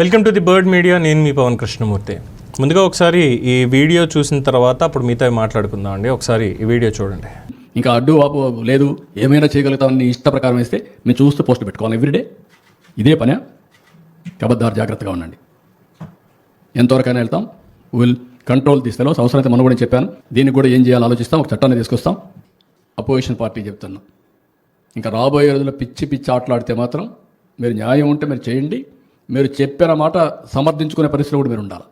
Welcome to the bird media నేను మీ పవన్ కృష్ణమూర్తి. ముందుగా ఒకసారి ఈ వీడియో చూసిన తర్వాత అప్పుడు మీతో మాట్లాడుకుందాం అండి. ఒకసారి ఈ వీడియో చూడండి. ఇంకా అడ్డు వాపు లేదు ఏమైనా చేయగలుగుతామని ఇష్ట ప్రకారం వేస్తే మేము చూస్తూ పోస్ట్ పెట్టుకోవాలి. ఎవ్రీడే ఇదే పనే. కబద్దారు జాగ్రత్తగా ఉండండి. ఎంతవరకైనా వెళ్తాం. విల్ కంట్రోల్ తీస్తాలో అవసరమైతే మనం కూడా చెప్పాను. దీనికి కూడా ఏం చేయాలో ఆలోచిస్తాం. ఒక చట్టాన్ని తీసుకొస్తాం. అపోజిషన్ పార్టీ చెప్తున్నాం. ఇంకా రాబోయే రోజుల్లో పిచ్చి పిచ్చి ఆటలాడితే మాత్రం మీరు న్యాయం ఉంటే మీరు చేయండి. మీరు చెప్పిన మాట సమర్థించుకునే పరిస్థితిలో కూడా మీరు ఉండాలి.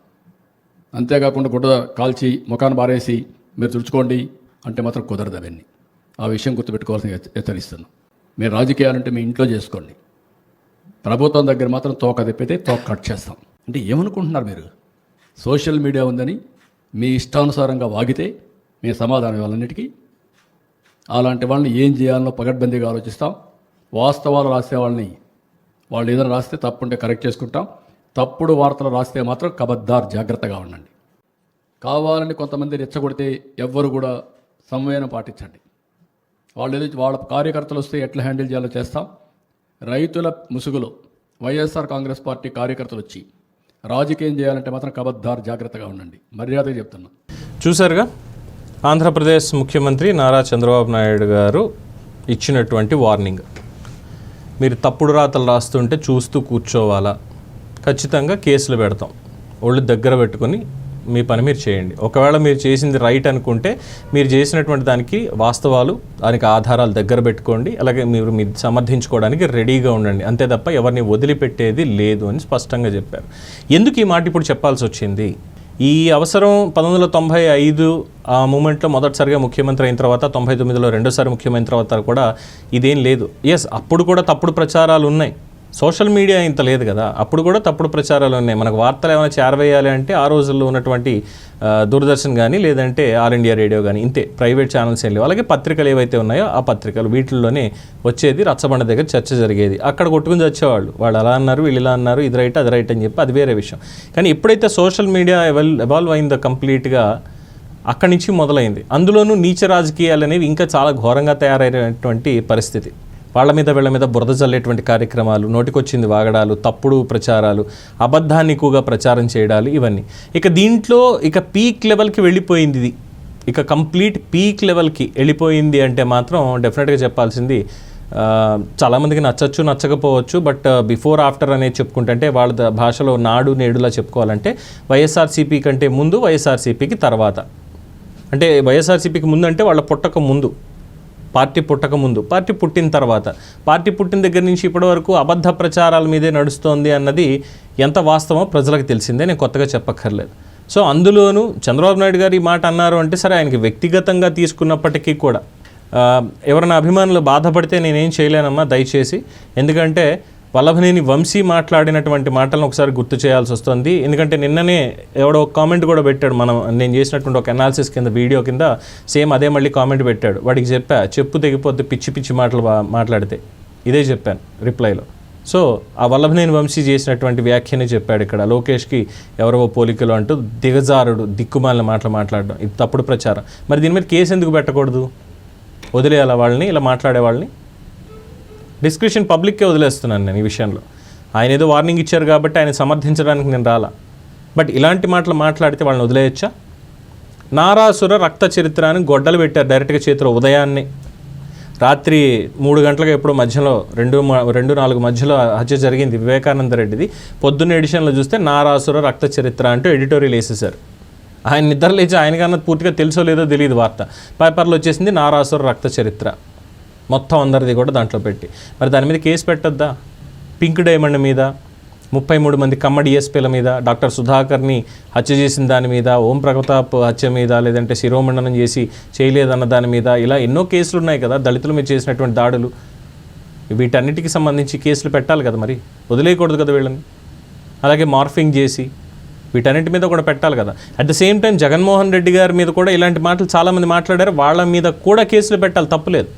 అంతేకాకుండా గుడ్డ కాల్చి ముఖాన్ని బారేసి మీరు తుడుచుకోండి అంటే మాత్రం కుదరదు అవన్నీ. ఆ విషయం గుర్తుపెట్టుకోవాల్సిన హెచ్చరిస్తాను హెచ్చరిస్తున్నాను మీరు రాజకీయాలంటే మీ ఇంట్లో చేసుకోండి. ప్రభుత్వం దగ్గర మాత్రం తోక తెప్పితే తోక కట్ చేస్తాం. అంటే ఏమనుకుంటున్నారు మీరు? సోషల్ మీడియా ఉందని మీ ఇష్టానుసారంగా వాగితే మీ సమాధానం వాళ్ళన్నిటికీ అలాంటి వాళ్ళని ఏం చేయాలనో పగడ్బందీగా ఆలోచిస్తాం. వాస్తవాలు రాసే వాళ్ళని వాళ్ళు ఏదైనా రాస్తే తప్పుంటే కరెక్ట్ చేసుకుంటాం. తప్పుడు వార్తలు రాస్తే మాత్రం కబద్దార్ జాగ్రత్తగా ఉండండి. కావాలని కొంతమంది రెచ్చగొడితే ఎవ్వరు కూడా సంవేదన పాటించండి. వాళ్ళు ఏదో వాళ్ళ కార్యకర్తలు వస్తే ఎట్లా హ్యాండిల్ చేయాలో చేస్తాం. రైతుల ముసుగులో వైఎస్ఆర్ కాంగ్రెస్ పార్టీ కార్యకర్తలు వచ్చి రాజకీయం చేయాలంటే మాత్రం కబద్దార్ జాగ్రత్తగా ఉండండి. మర్యాదగా చెప్తున్నా. చూసారుగా ఆంధ్రప్రదేశ్ ముఖ్యమంత్రి నారా చంద్రబాబు నాయుడు గారు ఇచ్చినటువంటి వార్నింగ్. మీరు తప్పుడు రాతలు రాస్తుంటే చూస్తూ కూర్చోవాలా? ఖచ్చితంగా కేసులు పెడతాం. ఒళ్ళు దగ్గర పెట్టుకొని మీ పని మీరు చేయండి. ఒకవేళ మీరు చేసింది రైట్ అనుకుంటే మీరు చేసినటువంటి దానికి వాస్తవాలు దానికి ఆధారాలు దగ్గర పెట్టుకోండి. అలాగే మీరు మీరు సమర్థించుకోవడానికి రెడీగా ఉండండి. అంతే తప్ప ఎవరిని వదిలిపెట్టేది లేదు అని స్పష్టంగా చెప్పారు. ఎందుకు ఈ మాట ఇప్పుడు చెప్పాల్సి వచ్చింది? ఈ అవసరం పంతొమ్మిది వందల తొంభై ఐదు ఆ మూమెంట్లో మొదటిసారిగా ముఖ్యమంత్రి అయిన తర్వాత తొంభై తొమ్మిదిలో రెండోసారి ముఖ్యమంత్రి తర్వాత కూడా ఇదేం లేదు. ఎస్ అప్పుడు కూడా తప్పుడు ప్రచారాలు ఉన్నాయి. సోషల్ మీడియా ఇంత లేదు కదా. అప్పుడు కూడా తప్పుడు ప్రచారాలు ఉన్నాయి. మనకు వార్తలు ఏమైనా చేరవేయాలి అంటే ఆ రోజుల్లో ఉన్నటువంటి దూరదర్శన్ కానీ లేదంటే ఆల్ ఇండియా రేడియో కానీ ఇంతే. ప్రైవేట్ ఛానల్స్ ఏం లేవు. అలాగే పత్రికలు ఏవైతే ఉన్నాయో ఆ పత్రికలు వీటిల్లోనే వచ్చేది రచ్చబండ దగ్గర చర్చ జరిగేది. అక్కడ కొట్టుకుని వచ్చేవాళ్ళు వాళ్ళు అలా అన్నారు వీళ్ళు ఇలా అన్నారు ఇది రైట్ అది రైట్ అని చెప్పి అది వేరే విషయం. కానీ ఎప్పుడైతే సోషల్ మీడియా ఎవల్ ఎవాల్వ్ అయిందో కంప్లీట్గా అక్కడి నుంచి మొదలైంది. అందులోనూ నీచ రాజకీయాలు అనేవి ఇంకా చాలా ఘోరంగా తయారైనటువంటి పరిస్థితి. వాళ్ళ మీద వీళ్ళ మీద బురద చల్లేటువంటి కార్యక్రమాలు నోటికొచ్చింది వాగడాలు తప్పుడు ప్రచారాలు అబద్ధాన్ని ఎక్కువగా ప్రచారం చేయడాలు ఇవన్నీ. ఇక దీంట్లో ఇక పీక్ లెవెల్కి వెళ్ళిపోయింది ఇది. ఇక కంప్లీట్ పీక్ లెవెల్కి వెళ్ళిపోయింది అంటే మాత్రం డెఫినెట్గా చెప్పాల్సింది చాలామందికి నచ్చచ్చు నచ్చకపోవచ్చు బట్ బిఫోర్ ఆఫ్టర్ అనేది చెప్పుకుంటుంటే వాళ్ళ భాషలో నాడు నేడులా చెప్పుకోవాలంటే వైఎస్ఆర్సీపీ కంటే ముందు వైఎస్ఆర్సీపీకి తర్వాత. అంటే వైఎస్ఆర్సీపీకి ముందు అంటే వాళ్ళ పుట్టక ముందు. పార్టీ పుట్టక ముందు పార్టీ పుట్టిన తర్వాత. పార్టీ పుట్టిన దగ్గర నుంచి ఇప్పటి వరకు అబద్ధ ప్రచారాల మీదే నడుస్తోంది అన్నది ఎంత వాస్తవమో ప్రజలకు తెలిసిందే నేను కొత్తగా చెప్పక్కర్లేదు. సో అందులోనూ చంద్రబాబు నాయుడు గారు ఈ మాట అన్నారు అంటే సరే ఆయనకి వ్యక్తిగతంగా తీసుకున్నప్పటికీ కూడా ఎవరైనా అభిమానులు బాధపడితే నేనేం చేయలేనమ్మా దయచేసి. ఎందుకంటే వల్లభనేని వంశీ మాట్లాడినటువంటి మాటలను ఒకసారి గుర్తు చేయాల్సి వస్తుంది. ఎందుకంటే నిన్ననే ఎవడో కామెంట్ కూడా పెట్టాడు మనం నేను చేసినటువంటి ఒక అనాలిసిస్ కింద వీడియో కింద సేమ్ అదే మళ్ళీ కామెంట్ పెట్టాడు. వాడికి చెప్పా చెప్పు తెగిపోద్ది పిచ్చి పిచ్చి మాటలు మాట్లాడితే. ఇదే చెప్పాను రిప్లైలో. సో ఆ వల్లభనేని వంశీ చేసినటువంటి వ్యాఖ్యనే చెప్పాడు ఇక్కడ. లోకేష్కి ఎవరో పోలికలు అంటూ దిగజారుడు దిక్కుమాలిన మాటలు మాట్లాడడం. ఇది తప్పుడు ప్రచారం. మరి దీని మీద కేసు ఎందుకు పెట్టకూడదు? వదిలేయాల వాళ్ళని? ఇలా మాట్లాడే వాళ్ళని డిస్క్రిప్షన్ పబ్లిక్కే వదిలేస్తున్నాను నేను ఈ విషయంలో. ఆయన ఏదో వార్నింగ్ ఇచ్చారు కాబట్టి ఆయన సమర్థించడానికి నేను రాలా. బట్ ఇలాంటి మాటలు మాట్లాడితే వాళ్ళని వదిలేయచ్చా? నారాసుర రక్త చరిత్ర అని గొడ్డలు పెట్టారు డైరెక్ట్గా చేతిలో ఉదయాన్నే. రాత్రి మూడు గంటలకు ఎప్పుడో మధ్యలో రెండు రెండు నాలుగు మధ్యలో హత్య జరిగింది వివేకానంద రెడ్డిది. పొద్దున్న ఎడిషన్లో చూస్తే నారాసుర రక్త చరిత్ర అంటూ ఎడిటోరియల్ వేసేసారు ఆయన నిద్ర లేచి ఆయనకన్నా పూర్తిగా తెలుసో లేదో తెలియదు వార్త. పేపర్లో వచ్చేసింది నారాసుర రక్త చరిత్ర. మొత్తం అందరిది కూడా దాంట్లో పెట్టి. మరి దాని మీద కేసు పెట్టొద్దా? పింక్ డైమండ్ మీద ముప్పై మూడు మంది కమ్మ డిఎస్పీల మీద డాక్టర్ సుధాకర్ని హత్య చేసిన దాని మీద ఓం ప్రతాప్ హత్య మీద లేదంటే శిరోమండనం చేసి చేయలేదన్న దాని మీద ఇలా ఎన్నో కేసులు ఉన్నాయి కదా దళితుల మీద చేసినటువంటి దాడులు. వీటన్నిటికి సంబంధించి కేసులు పెట్టాలి కదా మరి? వదిలేయకూడదు కదా వీళ్ళని. అలాగే మార్ఫింగ్ చేసి వీటన్నిటి మీద కూడా పెట్టాలి కదా. At the same time Jaganmohan Reddy గారి మీద కూడా ఇలాంటి మాటలు చాలామంది మాట్లాడారు. వాళ్ళ మీద కూడా కేసులు పెట్టాలి తప్పులేదు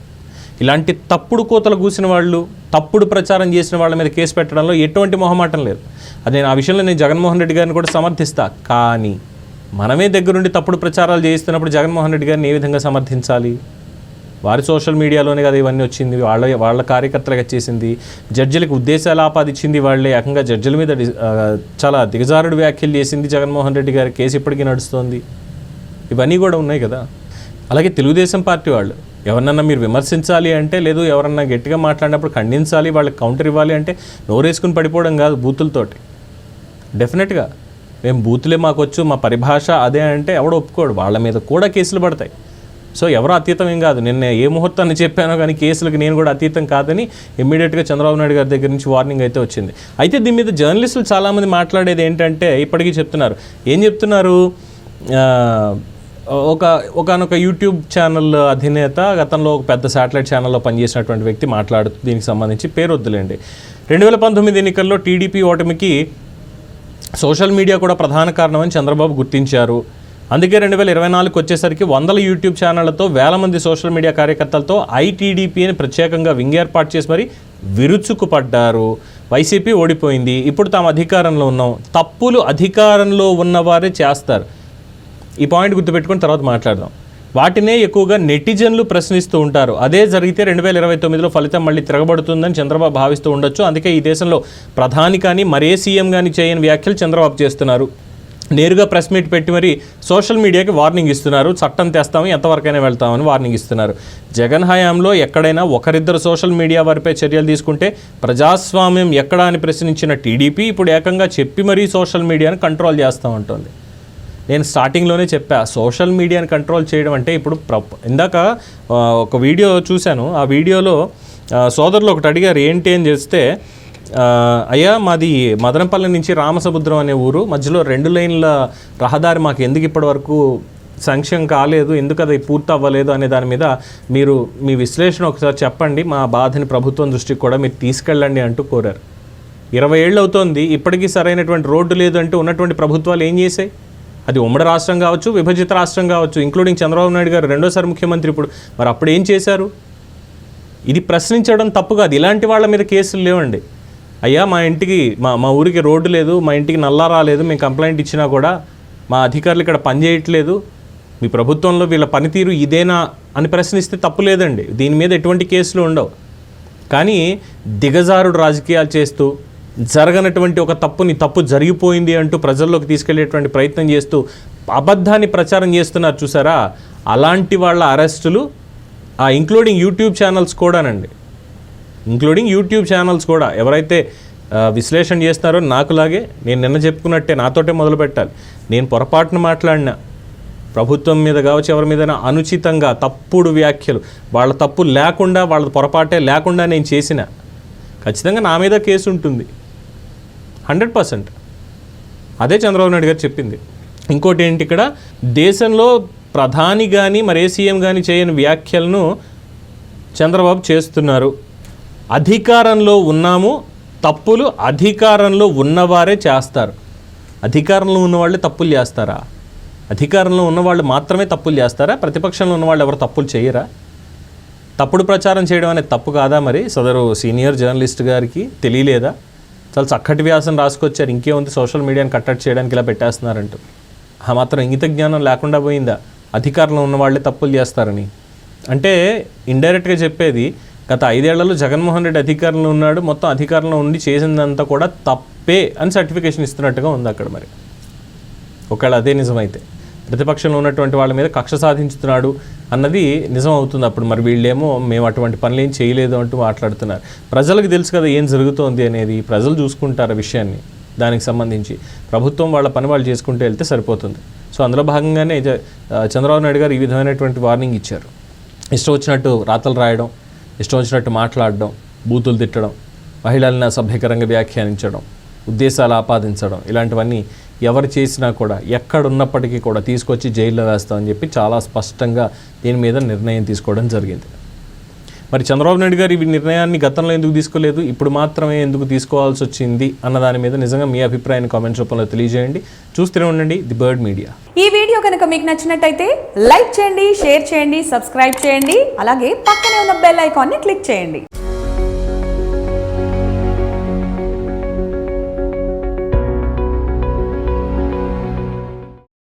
ఇలాంటి తప్పుడు కోతలు కూసిన వాళ్ళు తప్పుడు ప్రచారం చేసిన వాళ్ళ మీద కేసు పెట్టడంలో ఎటువంటి మొహమాటం లేదు. అది నేను ఆ విషయంలో నేను జగన్మోహన్ రెడ్డి గారిని కూడా సమర్థిస్తా. కానీ మనమే దగ్గరుండి తప్పుడు ప్రచారాలు చేయిస్తున్నప్పుడు జగన్మోహన్ రెడ్డి గారిని ఏ విధంగా సమర్థించాలి? వారి సోషల్ మీడియాలోనే కదా ఇవన్నీ వచ్చింది. వాళ్ళ వాళ్ళ కార్యకర్తలకు వచ్చేసింది. జడ్జిలకు ఉద్దేశాలు ఆపాదిచ్చింది వాళ్ళే. ఏకంగా జడ్జిల మీద చాలా దిగజారుడు వ్యాఖ్యలు చేసింది జగన్మోహన్ రెడ్డి గారి కేసు ఇప్పటికీ నడుస్తోంది. ఇవన్నీ కూడా ఉన్నాయి కదా. అలాగే తెలుగుదేశం పార్టీ వాళ్ళు ఎవరన్నా మీరు విమర్శించాలి అంటే లేదు ఎవరన్నా గట్టిగా మాట్లాడినప్పుడు ఖండించాలి వాళ్ళకి కౌంటర్ ఇవ్వాలి అంటే నోరేసుకుని పడిపోవడం కాదు బూతులతోటి. డెఫినెట్గా మేము బూతులే మాకు వచ్చు మా పరిభాష అదే అంటే ఎవడో ఒప్పుకోడు వాళ్ళ మీద కూడా కేసులు పడతాయి. సో ఎవరో అతీతం ఏం కాదు. నిన్న ఏ ముహూర్తాన్ని చెప్పానో కానీ కేసులకు నేను కూడా అతీతం కాదని ఇమ్మీడియట్గా చంద్రబాబు నాయుడు గారి దగ్గర నుంచి వార్నింగ్ అయితే వచ్చింది. అయితే దీని మీద జర్నలిస్టులు చాలామంది మాట్లాడేది ఏంటంటే ఇప్పటికీ చెప్తున్నారు. ఏం చెప్తున్నారు? ఒక ఒకనొక యూట్యూబ్ ఛానల్ అధినేత గతంలో ఒక పెద్ద శాటిలైట్ ఛానల్లో పనిచేసినటువంటి వ్యక్తి మాట్లాడుతూ దీనికి సంబంధించి పేరు వద్దులేండి రెండు వేల పంతొమ్మిది ఎన్నికల్లో టీడీపీ ఓటమికి సోషల్ మీడియా కూడా ప్రధాన కారణమని చంద్రబాబు గుర్తించారు. అందుకే రెండు వేల ఇరవై నాలుగుకి వచ్చేసరికి వందల యూట్యూబ్ ఛానళ్ళతో వేల మంది సోషల్ మీడియా కార్యకర్తలతో ఐటీడీపీ అని ప్రత్యేకంగా వింగేర్పాటు చేసి మరి విరుచుకుపడ్డారు. వైసీపీ ఓడిపోయింది. ఇప్పుడు తాము అధికారంలో ఉన్నాం. తప్పులు అధికారంలో ఉన్నవారే చేస్తారు. ఈ పాయింట్ గుర్తుపెట్టుకుని తర్వాత మాట్లాడదాం. వాటినే ఎక్కువగా నెటిజన్లు ప్రశ్నిస్తూ ఉంటారు. అదే జరిగితే రెండు వేల ఇరవై తొమ్మిదిలో ఫలితం మళ్ళీ తిరగబడుతుందని చంద్రబాబు భావిస్తూ ఉండొచ్చు. అందుకే ఈ దేశంలో ప్రధాని కానీ మరే సీఎం కానీ చేయని వ్యాఖ్యలు చంద్రబాబు చేస్తున్నారు. నేరుగా ప్రెస్ మీట్ పెట్టి మరి సోషల్ మీడియాకి వార్నింగ్ ఇస్తున్నారు. చట్టం తెస్తాము ఎంతవరకైనా వెళ్తామని వార్నింగ్ ఇస్తున్నారు. జగన్ హయాంలో ఎక్కడైనా ఒకరిద్దరు సోషల్ మీడియా వారిపై చర్యలు తీసుకుంటే ప్రజాస్వామ్యం ఎక్కడా అని ప్రశ్నించిన టీడీపీ ఇప్పుడు ఏకంగా చెప్పి మరీ సోషల్ మీడియాను కంట్రోల్ చేస్తూ ఉంటుంది. నేను స్టార్టింగ్లోనే చెప్పా సోషల్ మీడియాని కంట్రోల్ చేయడం అంటే ఇప్పుడు ప్ర ఇందాక ఒక వీడియో చూశాను. ఆ వీడియోలో సోదరులు ఒకటి అడిగారు ఏంటి? అని చేస్తే అయ్యా మాది మదనపల్లి నుంచి రామసముద్రం అనే ఊరు. మధ్యలో రెండు లైన్ల రహదారి మాకు ఎందుకు ఇప్పటి వరకు సంక్షేమం కాలేదు? ఎందుకు అది పూర్తి అవ్వలేదు? అనే దాని మీద మీరు మీ విశ్లేషణ ఒకసారి చెప్పండి. మా బాధని ప్రభుత్వం దృష్టికి కూడా మీరు తీసుకెళ్ళండి అంటూ కోరారు. ఇరవై ఏళ్ళు అవుతోంది. ఇప్పటికీ సరైనటువంటి రోడ్డు లేదు అంటూ ఉన్నటువంటి ప్రభుత్వాలు ఏం చేశాయి? అది ఉమ్మడి రాష్ట్రం కావచ్చు విభజిత రాష్ట్రం కావచ్చు ఇంక్లూడింగ్ చంద్రబాబు నాయుడు గారు రెండోసారి ముఖ్యమంత్రి ఇప్పుడు. మరి అప్పుడు ఏం చేశారు? ఇది ప్రశ్నించడం తప్పు కాదు. ఇలాంటి వాళ్ళ మీద కేసులు లేవండి. అయ్యా మా ఇంటికి మా మా ఊరికి రోడ్డు లేదు మా ఇంటికి నల్లా రాలేదు మేము కంప్లైంట్ ఇచ్చినా కూడా మా అధికారులు ఇక్కడ పనిచేయట్లేదు మీ ప్రభుత్వంలో వీళ్ళ పనితీరు ఇదేనా అని ప్రశ్నిస్తే తప్పు లేదండి. దీని మీద ఎటువంటి కేసులు ఉండవు. కానీ దిగజారుడు రాజకీయాలు చేస్తూ జరగనటువంటి ఒక తప్పుని తప్పు జరిగిపోయింది అంటూ ప్రజల్లోకి తీసుకెళ్ళేటువంటి ప్రయత్నం చేస్తూ అబద్ధాన్ని ప్రచారం చేస్తున్నారు చూసారా? అలాంటి వాళ్ళ అరెస్టులు ఆ ఇంక్లూడింగ్ యూట్యూబ్ ఛానల్స్ కూడానండి. ఇంక్లూడింగ్ యూట్యూబ్ ఛానల్స్ కూడా. ఎవరైతే విశ్లేషణ చేస్తున్నారో నాకులాగే నేను నిన్న చెప్పుకున్నట్టే నాతోటే మొదలు పెట్టాలి. నేను పొరపాటున మాట్లాడినా ప్రభుత్వం మీద కావచ్చు ఎవరి మీద అనుచితంగా తప్పుడు వ్యాఖ్యలు వాళ్ళ తప్పు లేకుండా వాళ్ళ పొరపాటే లేకుండా నేను చేసిన ఖచ్చితంగా నా మీద కేసు ఉంటుంది హండ్రెడ్ పర్సెంట్. అదే చంద్రబాబు నాయుడు గారు చెప్పింది. ఇంకోటి ఏంటి ఇక్కడ? దేశంలో ప్రధాని కానీ మరే సీఎం కానీ చేయని వ్యాఖ్యలను చంద్రబాబు చేస్తున్నారు. అధికారంలో ఉన్నాము తప్పులు అధికారంలో ఉన్నవారే చేస్తారు. అధికారంలో ఉన్నవాళ్ళే తప్పులు చేస్తారా? అధికారంలో ఉన్నవాళ్ళు మాత్రమే తప్పులు చేస్తారా? ప్రతిపక్షంలో ఉన్నవాళ్ళు ఎవరు తప్పులు చేయరా? తప్పుడు ప్రచారం చేయడం అనేది తప్పు కాదా మరి? సదరు సీనియర్ జర్నలిస్ట్ గారికి తెలియలేదా? చాలా చక్కటి వ్యాసం రాసుకొచ్చారు. ఇంకేముంది? సోషల్ మీడియాని కట్టడి చేయడానికి ఇలా పెట్టేస్తున్నారంటూ. ఆ మాత్రం ఇంగిత జ్ఞానం లేకుండా పోయిందా? అధికారంలో ఉన్న వాళ్ళే తప్పులు చేస్తారని. అంటే ఇండైరెక్ట్గా చెప్పేది గత ఐదేళ్ళలో జగన్మోహన్ రెడ్డి అధికారంలో ఉన్నాడు మొత్తం అధికారంలో ఉండి చేసిందంతా కూడా తప్పే అని సర్టిఫికేషన్ ఇస్తున్నట్టుగా ఉంది అక్కడ మరి. ఒకవేళ అదే నిజమైతే. ప్రతిపక్షంలో ఉన్నటువంటి వాళ్ళ మీద కక్ష సాధించుతున్నాడు అన్నది నిజం అవుతుంది అప్పుడు. మరి వీళ్ళేమో మేము అటువంటి పనులు ఏం చేయలేదు అంటూ మాట్లాడుతున్నారు. ప్రజలకు తెలుసు కదా ఏం జరుగుతోంది అనేది. ప్రజలు చూసుకుంటారు ఆ విషయాన్ని దానికి సంబంధించి. ప్రభుత్వం వాళ్ళ పని వాళ్ళు చేసుకుంటూ వెళ్తే సరిపోతుంది. సో అందులో భాగంగానే చంద్రబాబు నాయుడు గారు ఈ విధమైనటువంటి వార్నింగ్ ఇచ్చారు. ఇష్టం వచ్చినట్టు రాతలు రాయడం ఇష్టం వచ్చినట్టు మాట్లాడడం బూతులు తిట్టడం మహిళలను అసభ్యకరంగా వ్యాఖ్యానించడం ఉద్దేశాలు ఆపాదించడం ఇలాంటివన్నీ ఎవరు చేసినా కూడా ఎక్కడున్నప్పటికీ కూడా తీసుకొచ్చి జైల్లో వేస్తామని చెప్పి చాలా స్పష్టంగా దీని మీద నిర్ణయం తీసుకోవడం జరిగింది. మరి చంద్రబాబు నాయుడు గారు ఈ నిర్ణయాన్ని గతంలో ఎందుకు తీసుకోలేదు? ఇప్పుడు మాత్రమే ఎందుకు తీసుకోవాల్సి వచ్చింది అన్న దాని మీద నిజంగా మీ అభిప్రాయాన్ని కామెంట్స్ రూపంలో తెలియజేయండి. చూస్తూనే ఉండండి ది బర్డ్ మీడియా. ఈ వీడియో కనుక మీకు నచ్చినట్టయితే లైక్ చేయండి షేర్ చేయండి సబ్స్క్రైబ్ చేయండి అలాగే పక్కనే ఉన్న బెల్ ఐకాన్ని క్లిక్ చేయండి.